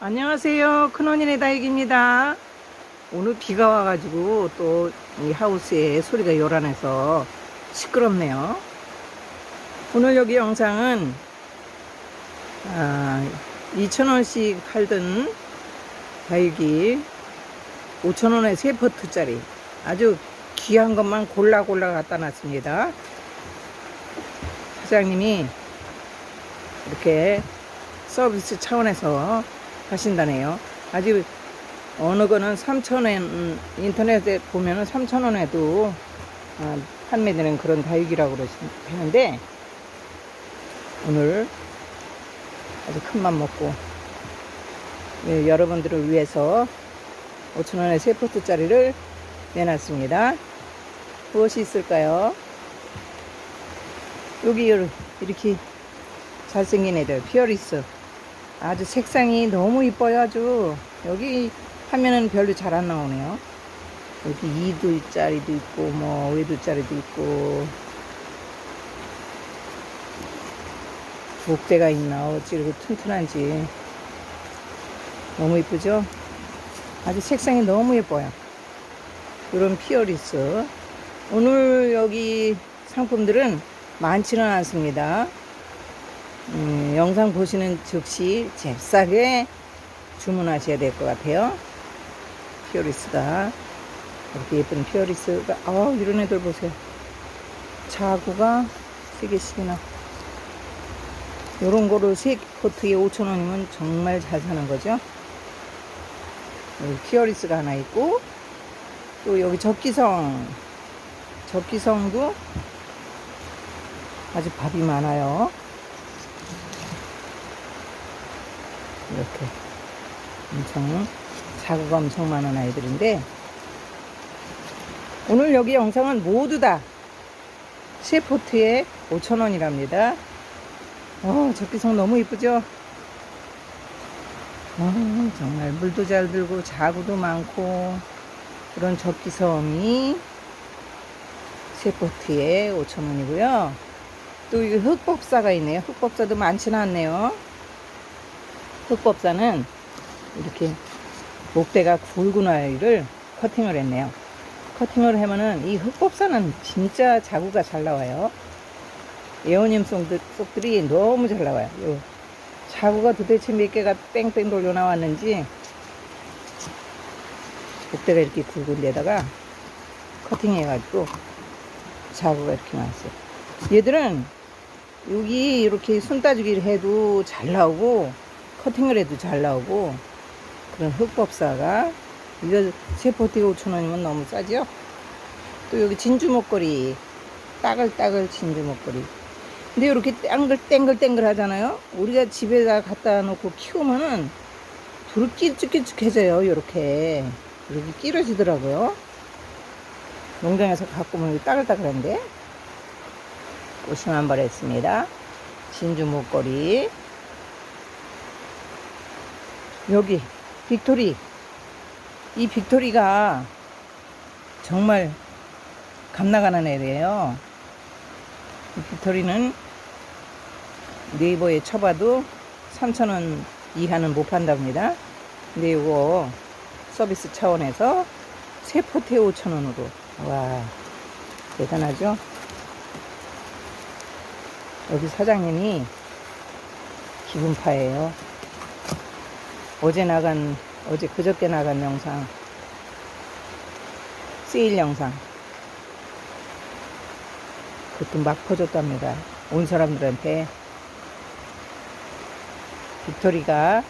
안녕하세요. 큰언니네 다육입니다. 오늘 비가 와가지고 또 이 하우스에 소리가 요란해서 시끄럽네요. 오늘 여기 영상은 아, 2,000원씩 팔던 다육이 5,000원에 3포트짜리 아주 귀한 것만 골라 골라 갖다 놨습니다. 사장님이 이렇게 서비스 차원에서 하신다네요. 아직 어느 거는 3,000원, 인터넷에 보면은 3,000원에도 아, 판매되는 그런 다육이라고 그러시는데, 오늘 아주 큰 맘 먹고, 예, 여러분들을 위해서 5,000원에 3포트짜리를 내놨습니다. 무엇이 있을까요? 여기 이렇게 잘생긴 애들, 피어리스. 아주 색상이 너무 이뻐요, 아주. 여기 화면은 별로 잘 안 나오네요. 여기 2두짜리도 있고, 뭐, 외두짜리도 있고. 목대가 있나, 어찌 이렇게 튼튼한지. 너무 이쁘죠? 아주 색상이 너무 예뻐요. 이런 피어리스. 오늘 여기 상품들은 많지는 않습니다. 음, 영상 보시는 즉시 잽싸게 주문하셔야 될 것 같아요. 피어리스가 이렇게 예쁜 피어리스가 아 이런 애들 보세요. 자구가 세 개씩이나. 요런 거를 세 포트에 5,000원이면 정말 잘 사는 거죠. 여기 피어리스가 하나 있고 또 여기 적기성 적기성도 아주 밥이 많아요. 이렇게 엄청 자구가 엄청 많은 아이들인데 오늘 여기 영상은 모두 다 셰포트에 5,000원이랍니다. 어, 적기성 너무 이쁘죠? 어, 정말 물도 잘 들고 자구도 많고 그런 적기성이 셰포트에 5,000원이고요. 또 이 흑법사가 있네요. 흑법사도 많지는 않네요. 흑법사는 이렇게 목대가 굵은 아이를 커팅을 했네요. 커팅을 하면은 이 흑법사는 진짜 자구가 잘 나와요. 예원님 속들, 속들이 너무 잘 나와요. 요 자구가 도대체 몇 개가 뺑뺑 돌려 나왔는지 목대가 이렇게 굵은 데다가 커팅해가지고 자구가 이렇게 나왔어요. 얘들은 여기 이렇게 손 따주기를 해도 잘 나오고 커팅을 해도 잘 나오고 그런 흑법사가 이거 세 포트에 5천원이면 너무 싸죠? 또 여기 진주 목걸이 따글따글 진주 목걸이 근데 이렇게 땡글 땡글땡글 하잖아요? 우리가 집에다 갖다 놓고 키우면은 두루 끼쭉끼쭉해져요 이렇게. 이렇게 끼러지더라고요. 농장에서 갖고 오면 따글따글한데? 꽃이 만발했습니다. 진주 목걸이 여기 빅토리. 이 빅토리가 정말 감나가는 애예요. 이 빅토리는 네이버에 쳐봐도 3,000원 이하는 못 판답니다. 근데 이거 서비스 차원에서 세 포트에 5,000원으로. 와 대단하죠? 여기 사장님이 기분파예요 어제 나간 어제 그저께 나간 영상. 세일 영상. 그것도 막 퍼줬답니다. 온 사람들한테. 빅토리가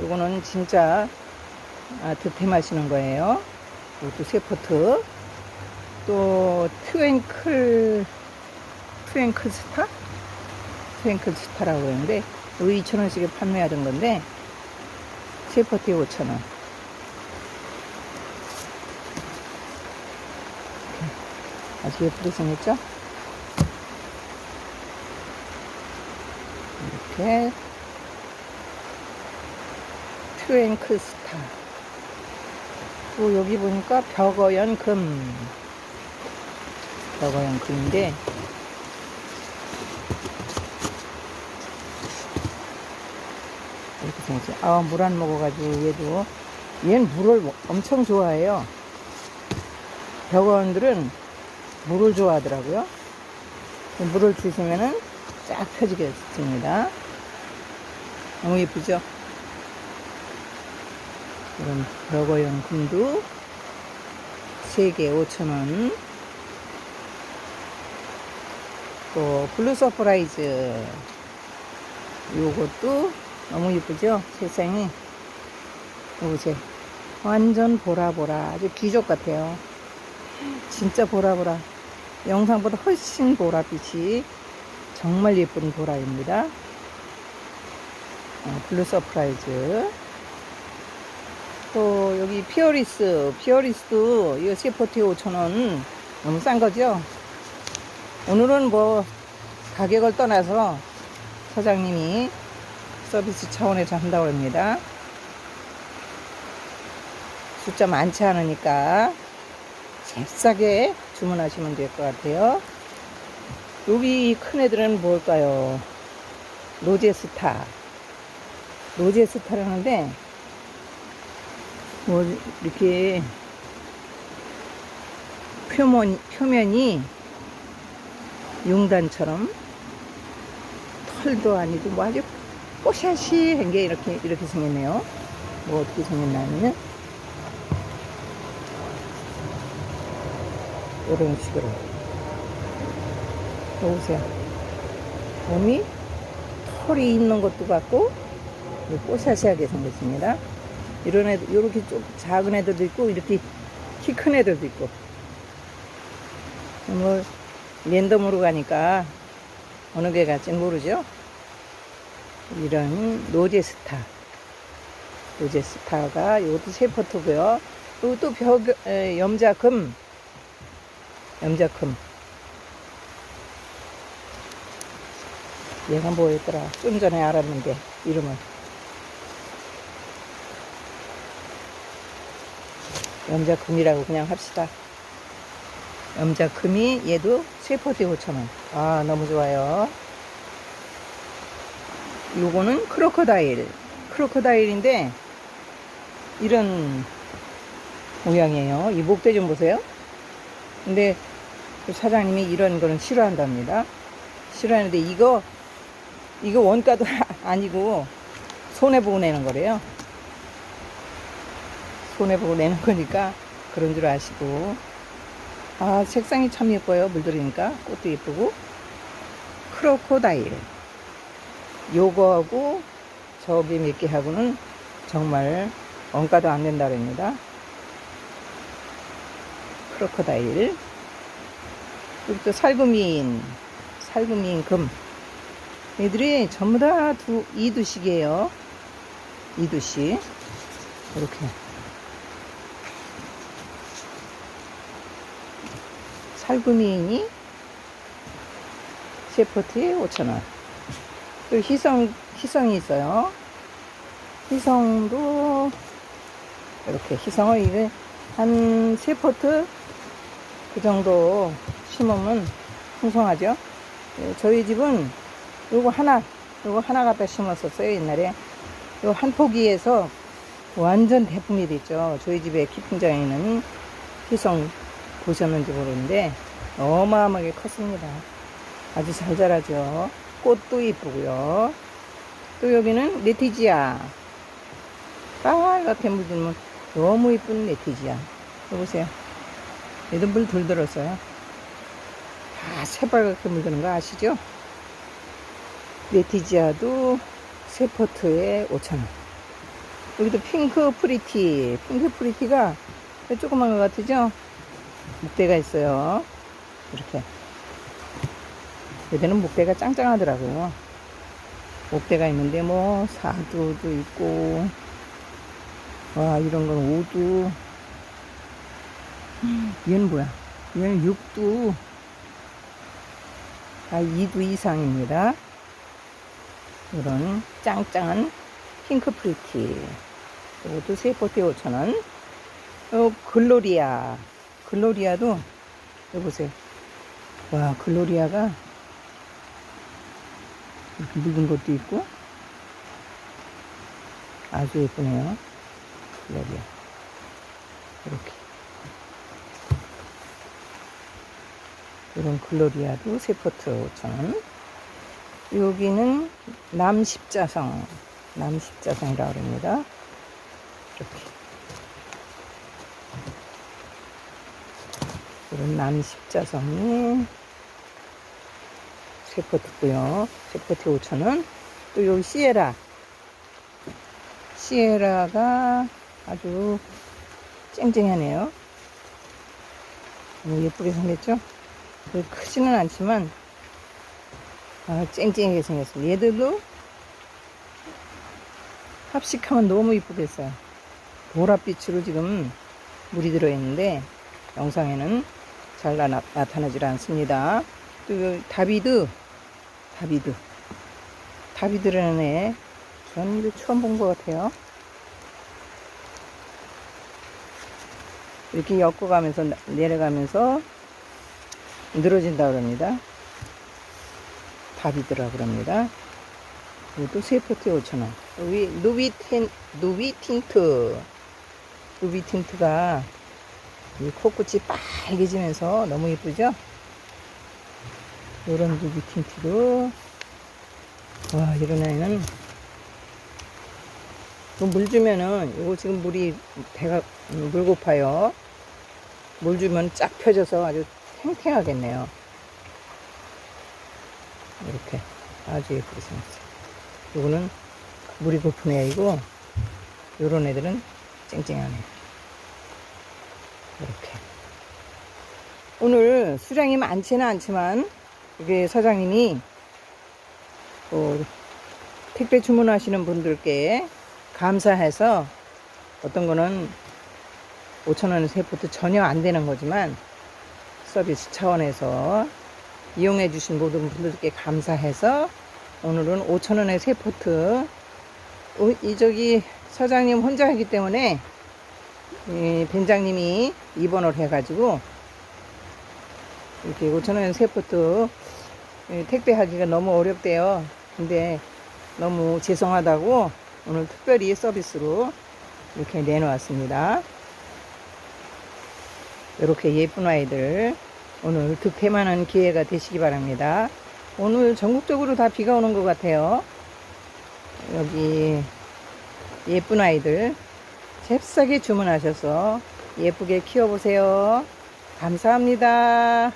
이거는 진짜 아, 득템하시는 거예요. 이것도 세포트. 또 트윙클 트윙클 스타? 트윙클 스타라고 그러는데 이거 2,000원씩에 판매하던 건데 세포트에 5,000원. 아주 예쁘게 생겼죠? 이렇게 트웬크 스타. 또 여기 보니까 벽어연 금. 벽어연 금인데 생겼지. 아, 물 안 먹어가지고 얘도. 얘는 물을 엄청 좋아해요. 벽원들은 물을 좋아하더라고요. 물을 주시면은 쫙 펴지겠습니다. 너무 예쁘죠? 이런 벽어용 금도 3개 5,000원. 또 블루 서프라이즈 요것도 너무 예쁘죠? 세상에 보세요 완전 보라보라. 아주 귀족 같아요. 진짜 보라보라. 영상보다 훨씬 보라빛이 정말 예쁜 보라입니다. 어, 블루 서프라이즈. 또 여기 피어리스. 피어리스도 이거 세포티 5,000원. 너무 싼 거죠? 오늘은 뭐 가격을 떠나서 사장님이 서비스 차원에서 한다고 합니다. 숫자 많지 않으니까 잽싸게 주문하시면 될 것 같아요. 여기 큰 애들은 뭘까요? 로제스타. 로제스타라는데, 뭐, 이렇게 표면, 표면이 용단처럼 털도 아니고 뭐 아주 뽀샤시한 게 이렇게 이렇게 생겼네요. 뭐 어떻게 생겼냐면 이런 식으로 보세요. 몸이 털이 있는 것도 같고 뽀샤시하게 생겼습니다. 이런 애들 이렇게 좀 작은 애들도 있고 이렇게 키 큰 애들도 있고 뭐 랜덤으로 가니까 어느 게 갈지 모르죠. 이런 로제스타. 로제스타가 이것도 세포트고요. 이것도 벽, 에, 염자금. 염자금. 얘가 뭐였더라. 좀 전에 알았는데, 이름을. 염자금이라고 그냥 합시다. 염자금이 얘도 세포트 5,000원. 아, 너무 좋아요. 요거는 크로커다일. 크로커다일인데, 이런 모양이에요. 이 목대 좀 보세요. 근데 그 사장님이 이런 거는 싫어한답니다. 싫어하는데 이거, 이거 원가도 아니고 손해보고 내는 거래요. 손해보고 내는 거니까 그런 줄 아시고. 아, 색상이 참 예뻐요. 물들이니까. 꽃도 예쁘고. 크로코다일. 요거하고 저기 몇 개하고는 정말 원가도 안 된다 그럽니다. 크로코다일. 그리고 또 살구미인. 살구미인 금. 얘들이 전부 다 두, 이두씩이에요. 이두씩. 이렇게. 살구미인이 세포트에 5,000원. 또 희성, 희성이 있어요. 희성도 이렇게 희성을 이게 한 세포트 그 정도 심으면 풍성하죠. 예, 저희 집은 요거 하나, 요거 하나 갖다 심었었어요, 옛날에. 요 한 포기에서 완전 대품이 됐죠. 저희 집에 키풍장에는 희성 보셨는지 모르는데 어마어마하게 컸습니다. 아주 잘 자라죠. 꽃도 이쁘고요. 또 여기는 네티지아. 빨갛게 물들면 너무 이쁜 네티지아. 여보세요. 얘도 물덜 들었어요. 다 새빨갛게 물드는 거 아시죠? 네티지아도 세 포트에 5,000원. 여기도 핑크 프리티. 핑크 프리티가 조그만 것 같으죠? 목대가 있어요. 이렇게. 얘들은 목대가 짱짱하더라고요. 목대가 있는데 뭐 사두도 있고 와 이런 건 오두 얘는 뭐야? 얘는 육두 아 2두 이상입니다. 이런 짱짱한 핑크 프리티 이것도 세포트 5,000원 어, 글로리아 글로리아도 여기 보세요 와 글로리아가 이렇게 묻은 것도 있고 아주 예쁘네요. 글로리아. 이렇게. 이런 글로리아도 세포트 5,000원. 여기는 남십자성. 남십자성이라고 합니다. 이렇게. 이런 남십자성이 세포트고요. 세포트 5,000원. 또 여기 시에라. 시에라가 아주 쨍쨍하네요. 예쁘게 생겼죠? 크지는 않지만 아, 쨍쨍하게 생겼어요. 얘들도 합식하면 너무 이쁘겠어요. 보랏빛으로 지금 물이 들어있는데 영상에는 잘 나, 나타나질 않습니다. 또 다비드, 다비드, 다비드라는 애, 전 이거 처음 본 것 같아요. 이렇게 엮어가면서 나- 내려가면서 늘어진다 그럽니다. 다비드라 그럽니다. 이것도 세포트에 5,000원. 여기 누비 틴, 누비 틴트. 누비 틴트가 이 코끝이 빨개지면서 너무 예쁘죠? 이런 누비 틴트도 와 이런 애는 이거 물 주면은 이거 지금 물이 배가 음, 물 고파요. 물 주면 쫙 펴져서 아주 탱탱하겠네요. 이렇게 아주 예쁘게 생겼어요. 요거는 물이 고픈 애이고 요런 애들은 쨍쨍하네. 이렇게. 오늘 수량이 많지는 않지만 이게 사장님이 어, 택배 주문하시는 분들께 감사해서 어떤 거는 5천원 세포트 전혀 안 되는 거지만 서비스 차원에서 이용해 주신 모든 분들께 감사해서 오늘은 5천원의 세포트. 어, 이 저기 사장님 혼자 하기 때문에 이 벤장님이 입원을 해가지고 이렇게 5천원 세포트 이 택배하기가 너무 어렵대요. 근데 너무 죄송하다고 오늘 특별히 서비스로 이렇게 내놓았습니다. 이렇게 예쁜 아이들 오늘 득템하는 기회가 되시기 바랍니다. 오늘 전국적으로 다 비가 오는 것 같아요. 여기 예쁜 아이들 잽싸게 주문하셔서 예쁘게 키워보세요. 감사합니다.